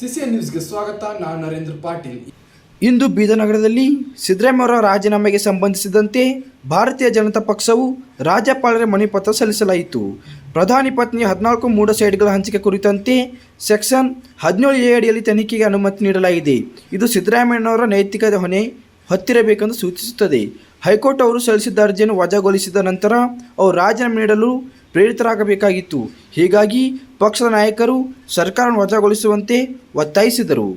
CCN ನ್ಯೂಸ್ಗೆ ಸ್ವಾಗತ, ನಾನು ನರೇಂದ್ರ ಪಾಟೀಲ್. ಇಂದು ಬೀದನಗರದಲ್ಲಿ ಸಿದ್ದರಾಮಯ್ಯವರ ಸಿದ್ದರಾಮಯ್ಯ ರಾಜೀನಾಮೆಗೆ ಸಂಬಂಧಿಸಿದಂತೆ ಭಾರತೀಯ ಜನತಾ ಪಕ್ಷವು ರಾಜ್ಯಪಾಲರ ಮನವಿಪತ್ರ ಸಲ್ಲಿಸಲಾಯಿತು. ಪ್ರಧಾನಿ ಪತ್ನಿ ಹದಿನಾಲ್ಕು ಮೂಡ ಸೈಡ್ಗಳ ಹಂಚಿಕೆ ಕುರಿತಂತೆ ಸೆಕ್ಷನ್ ಹದಿನೇಳು ಎ ಅಡಿಯಲ್ಲಿ ತನಿಖೆಗೆ ಅನುಮತಿ ನೀಡಲಾಗಿದೆ. ಇದು ಸಿದ್ದರಾಮಯ್ಯನವರ ನೈತಿಕ ಹೊಣೆ ಹತ್ತಿರಬೇಕೆಂದು ಸೂಚಿಸುತ್ತದೆ. ಹೈಕೋರ್ಟ್ ಅವರು ಸಲ್ಲಿಸಿದ್ದ ಅರ್ಜಿಯನ್ನು ವಜಾಗೊಳಿಸಿದ ನಂತರ ಅವರು ರಾಜೀನಾಮೆ ನೀಡಲು ಪ್ರೇರಿತರಾಗಬೇಕಾಗಿತ್ತು. ಹೀಗಾಗಿ ಪಕ್ಷದ ನಾಯಕರು ಸರ್ಕಾರವನ್ನು ವಜಾಗೊಳಿಸುವಂತೆ ಒತ್ತಾಯಿಸಿದರು.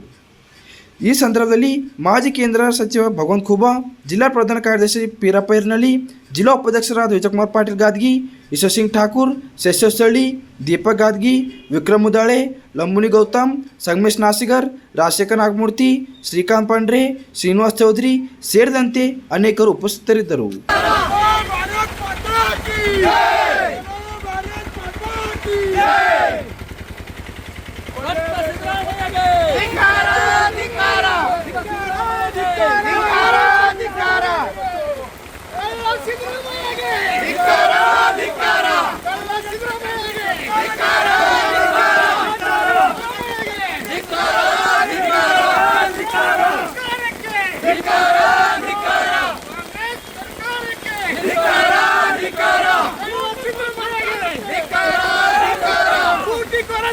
ಈ ಸಂದರ್ಭದಲ್ಲಿ ಮಾಜಿ ಕೇಂದ್ರ ಸಚಿವ ಭಗವಂತ್ ಖೂಬಾ, ಜಿಲ್ಲಾ ಪ್ರಧಾನ ಕಾರ್ಯದರ್ಶಿ ಪೀರಪೈರ್ನಳ್ಳಿ ಜಿಲ್ಲಾ ಉಪಾಧ್ಯಕ್ಷರಾದ ವಿಜಯಕುಮಾರ್ ಪಾಟೀಲ್ ಗಾದ್ಗಿ ಈಶ್ವರ್ ಸಿಂಗ್ ಠಾಕೂರ್ ಶೇಷಸ್ಥಳ್ಳಿ ದೀಪಕ್ ಗಾದ್ಗಿ, ವಿಕ್ರಮ್ ಮುದಾಳೆ, ಲಂಬುನಿ ಗೌತಮ್, ಸಂಗಮೇಶ್ ನಾಸಿಗರ್, ರಾಜಶೇಖರ್ ನಾಗಮೂರ್ತಿ, ಶ್ರೀಕಾಂತ್ ಪಾಂಡ್ರೆ, ಶ್ರೀನಿವಾಸ್ ಚೌಧರಿ ಸೇರಿದಂತೆ ಅನೇಕರು ಉಪಸ್ಥಿತರಿದ್ದರು.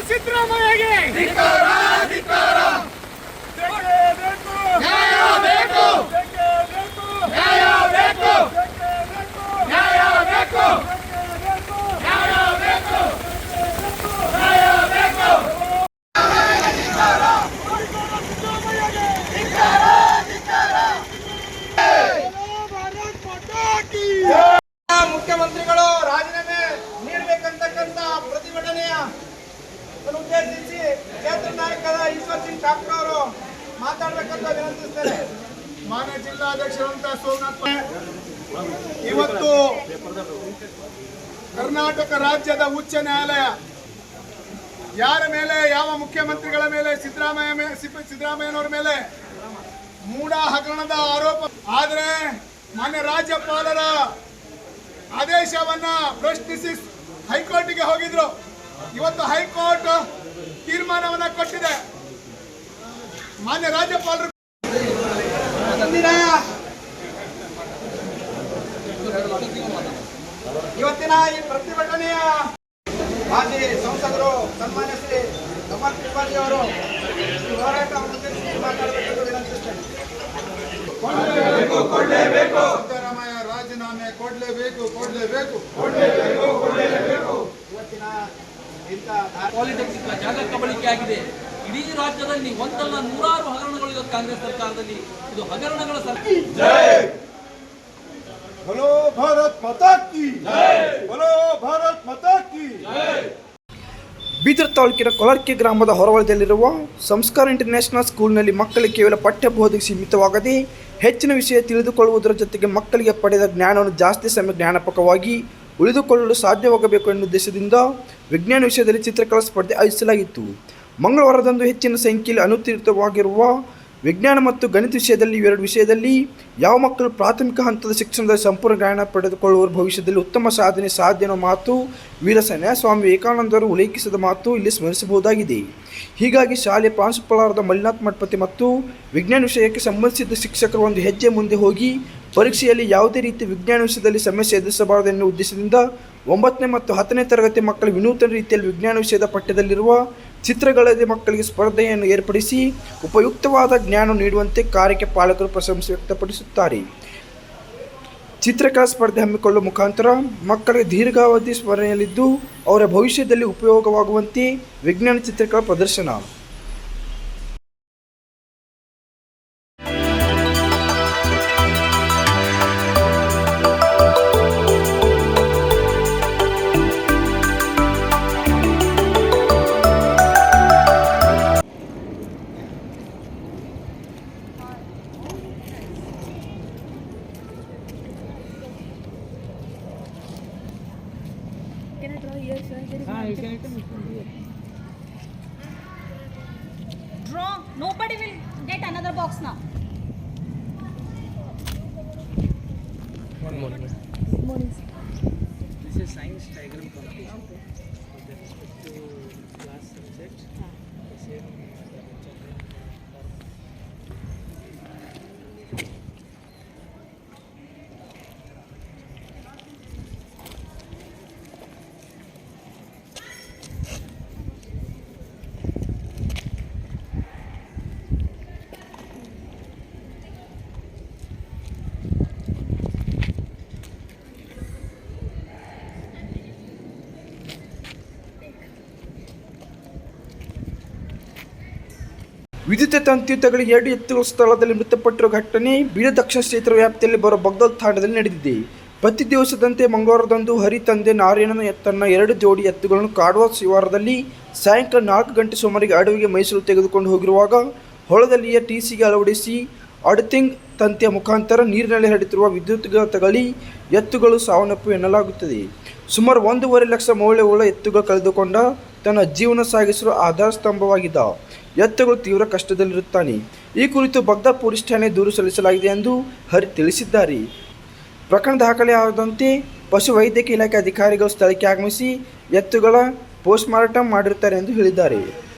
ಸಿದ್ದರಾಮಯ್ಯಗೆ. ವಿನಂತಿಸ್ತೇನೆ ಮಾನ್ಯ ಜಿಲ್ಲಾಧ್ಯಕ್ಷರಂತ ಸೋಮನಾಥ್ ಇವತ್ತು ಕರ್ನಾಟಕ ರಾಜ್ಯದ ಉಚ್ಚ ನ್ಯಾಯಾಲಯ ಯಾರ ಮೇಲೆ, ಯಾವ ಮುಖ್ಯಮಂತ್ರಿಗಳ ಮೇಲೆ, ಸಿದ್ದರಾಮಯ್ಯ ಸಿದ್ದರಾಮಯ್ಯನವರ ಮೇಲೆ ಮೂಡ ಹಗರಣದ ಆರೋಪ. ಆದರೆ ಮಾನ್ಯ ರಾಜ್ಯಪಾಲರ ಆದೇಶವನ್ನ ಪ್ರಶ್ನಿಸಿ ಹೈಕೋರ್ಟ್ಗೆ ಹೋಗಿದ್ರು. ಇವತ್ತು ಹೈಕೋರ್ಟ್ ತೀರ್ಮಾನವನ್ನ ಕೊಟ್ಟಿದೆ. ಮಾನ್ಯ ರಾಜ್ಯಪಾಲರು ಇಂದಿನ ಇವತ್ತಿನ ಈ ಪ್ರತಿಭಟನೆಯ ಮಾಜಿ ಸಂಸದರು ಸನ್ಮಾನ್ಯ ಶ್ರೀ ಕಮಲ್ ತ್ರಿಪಾಠಿ ಅವರು ಈ ಹೋರಾಟವನ್ನು ಮಾತಾಡಬೇಕೆಂದು ವಿನಂತಿಸ್ತೇನೆ ಸಿದ್ದರಾಮಯ್ಯ ರಾಜೀನಾಮೆ ಕೊಡ್ಲೇಬೇಕು ಕೊಡ್ಲೇಬೇಕು. ಇವತ್ತಿನ ಇಂಥ ಪಾಲಿಟೆಕ್ನಿಕ್ ಜಾಗ ಕಬಳಿಕೆ ಆಗಿದೆ. ಇಡೀ ರಾಜ್ಯದಲ್ಲಿ ಒಂದಲ್ಲ ನೂರಾರು ಹಗರಣಗಳು ಇವತ್ತು ಕಾಂಗ್ರೆಸ್ ಸರ್ಕಾರದಲ್ಲಿ. ಇದು ಹಗರಣಗಳ ಬೀದರ್ ತಾಲೂಕಿನ ಕೊಲಾರ್ಕಿ ಗ್ರಾಮದ ಹೊರವಲಯದಲ್ಲಿರುವ ಸಂಸ್ಕಾರ ಇಂಟರ್ನ್ಯಾಷನಲ್ ಸ್ಕೂಲ್ನಲ್ಲಿ ಮಕ್ಕಳಿಗೆ ಕೇವಲ ಪಠ್ಯ ಪಠ್ಯಬೋಧಕ್ಕೆ ಸೀಮಿತವಾಗದೆ ಹೆಚ್ಚಿನ ವಿಷಯ ತಿಳಿದುಕೊಳ್ಳುವುದರ ಜೊತೆಗೆ ಮಕ್ಕಳಿಗೆ ಪಡೆದ ಜ್ಞಾನವನ್ನು ಜಾಸ್ತಿ ಸಮಯ ಜ್ಞಾನಪಕವಾಗಿ ಉಳಿದುಕೊಳ್ಳಲು ಸಾಧ್ಯವಾಗಬೇಕು ಎನ್ನುವ ಉದ್ದೇಶದಿಂದ ವಿಜ್ಞಾನ ವಿಷಯದಲ್ಲಿ ಚಿತ್ರಕಲಾ ಸ್ಪರ್ಧೆ ಆಯೋಜಿಸಲಾಗಿತ್ತು. ಮಂಗಳವಾರದಂದು ಹೆಚ್ಚಿನ ಸಂಖ್ಯೆಯಲ್ಲಿ ಅನುತ್ತೀರ್ಣವಾಗಿರುವ ವಿಜ್ಞಾನ ಮತ್ತು ಗಣಿತ ವಿಷಯದಲ್ಲಿ ಇವೆರಡು ವಿಷಯದಲ್ಲಿ ಯಾವ ಮಕ್ಕಳು ಪ್ರಾಥಮಿಕ ಹಂತದ ಶಿಕ್ಷಣದಲ್ಲಿ ಸಂಪೂರ್ಣ ಜ್ಞಾನ ಪಡೆದುಕೊಳ್ಳುವ ಭವಿಷ್ಯದಲ್ಲಿ ಉತ್ತಮ ಸಾಧನೆ ಸಾಧ್ಯ ಅನ್ನೋ ಮಾತು ವೀರಸೇನ ಸ್ವಾಮಿ ವಿವೇಕಾನಂದರು ಉಲ್ಲೇಖಿಸಿದ ಮಾತು ಇಲ್ಲಿ ಸ್ಮರಿಸಬಹುದಾಗಿದೆ. ಹೀಗಾಗಿ ಶಾಲೆ ಪ್ರಾಂಶುಪಾಲರಾದ ಮಲ್ಲಿನಾಥ್ ಮಠಪತಿ ಮತ್ತು ವಿಜ್ಞಾನ ವಿಷಯಕ್ಕೆ ಸಂಬಂಧಿಸಿದ ಶಿಕ್ಷಕರು ಒಂದು ಹೆಜ್ಜೆ ಮುಂದೆ ಹೋಗಿ ಪರೀಕ್ಷೆಯಲ್ಲಿ ಯಾವುದೇ ರೀತಿ ವಿಜ್ಞಾನ ವಿಷಯದಲ್ಲಿ ಸಮಸ್ಯೆ ಎದುರಿಸಬಾರದು ಎನ್ನುವ ಉದ್ದೇಶದಿಂದ ಒಂಬತ್ತನೇ ಮತ್ತು ಹತ್ತನೇ ತರಗತಿ ಮಕ್ಕಳು ವಿನೂತನ ರೀತಿಯಲ್ಲಿ ವಿಜ್ಞಾನ ವಿಷಯದ ಪಠ್ಯದಲ್ಲಿರುವ ಚಿತ್ರಗಳದೇ ಮಕ್ಕಳಿಗೆ ಸ್ಪರ್ಧೆಯನ್ನು ಏರ್ಪಡಿಸಿ ಉಪಯುಕ್ತವಾದ ಜ್ಞಾನ ನೀಡುವಂತೆ ಕಾರ್ಯಕ್ಕೆ ಪಾಲಕರು ಪ್ರಶಂಸೆ ವ್ಯಕ್ತಪಡಿಸುತ್ತಾರೆ. ಚಿತ್ರಕಲಾ ಸ್ಪರ್ಧೆ ಹಮ್ಮಿಕೊಳ್ಳುವ ಮುಖಾಂತರ ಮಕ್ಕಳಿಗೆ ದೀರ್ಘಾವಧಿ ಸ್ಮರಣೆಯಲ್ಲಿದ್ದು ಅವರ ಭವಿಷ್ಯದಲ್ಲಿ ಉಪಯೋಗವಾಗುವಂತೆ ವಿಜ್ಞಾನ ಚಿತ್ರಕಲಾ ಪ್ರದರ್ಶನ. Draw here, sir? There is no Draw. Nobody will get another box now. Morning. This is science diagram competition. With respect to class subject, the same ವಿದ್ಯುತ್ ತಂತಿ ತಗಲಿ ಎರಡು ಎತ್ತುಗಳ ಸ್ಥಳದಲ್ಲಿ ಮೃತಪಟ್ಟಿರುವ ಘಟನೆ ಬೀಡ ದಕ್ಷಿಣ ಕ್ಷೇತ್ರ ವ್ಯಾಪ್ತಿಯಲ್ಲಿ ಬರುವ ಬಗ್ದಲ್ ತಾಂಡದಲ್ಲಿ ನಡೆದಿದೆ. ಪ್ರತಿ ದಿವಸದಂತೆ ಮಂಗಳವಾರದಂದು ಹರಿ ತಂದೆ ನಾರಾಯಣನ ಎತ್ತನ್ನ ಎರಡು ಜೋಡಿ ಎತ್ತುಗಳನ್ನು ಕಾಡುವ ಶಿವಾರದಲ್ಲಿ ಸಾಯಂಕಾಲ ನಾಲ್ಕು ಗಂಟೆ ಸುಮಾರಿಗೆ ಅಡವಿಗೆ ಮೈಸೂರು ತೆಗೆದುಕೊಂಡು ಹೋಗಿರುವಾಗ ಹೊಳದಲ್ಲಿಯ ಟಿಸಿಗೆ ಅಳವಡಿಸಿ ಅಡತಿಂಗ್ ತಂತಿಯ ಮುಖಾಂತರ ನೀರಿನಲ್ಲಿ ಹರಿಯುತ್ತಿರುವ ವಿದ್ಯುತ್ ತಗಲಿ ಎತ್ತುಗಳು ಸಾವನ್ನಪ್ಪು ಎನ್ನಲಾಗುತ್ತದೆ. ಸುಮಾರು ಒಂದೂವರೆ ಲಕ್ಷ ಮೌಲ್ಯವುಳ್ಳ ಎತ್ತುಗಳು ಕಳೆದುಕೊಂಡ ತನ್ನ ಜೀವನ ಸಾಗಿಸಲು ಆಧಾರ ಸ್ತಂಭವಾಗಿದ್ದ ಎತ್ತುಗಳು ತೀವ್ರ ಕಷ್ಟದಲ್ಲಿರುತ್ತಾನೆ. ಈ ಕುರಿತು ಬಗ್ದಾ ಪೊಲೀಸ್ ಠಾಣೆ ದೂರು ಸಲ್ಲಿಸಲಾಗಿದೆ ಎಂದು ಹರಿ ತಿಳಿಸಿದ್ದಾರೆ. ಪ್ರಕರಣ ದಾಖಲೆ ಆದಂತೆ ಪಶು ವೈದ್ಯಕೀಯ ಇಲಾಖೆ ಅಧಿಕಾರಿಗಳು ಸ್ಥಳಕ್ಕೆ ಆಗಮಿಸಿ ಎತ್ತುಗಳ ಪೋಸ್ಟ್ಮಾರ್ಟಮ್ ಮಾಡಿರುತ್ತಾರೆ ಎಂದು ಹೇಳಿದ್ದಾರೆ.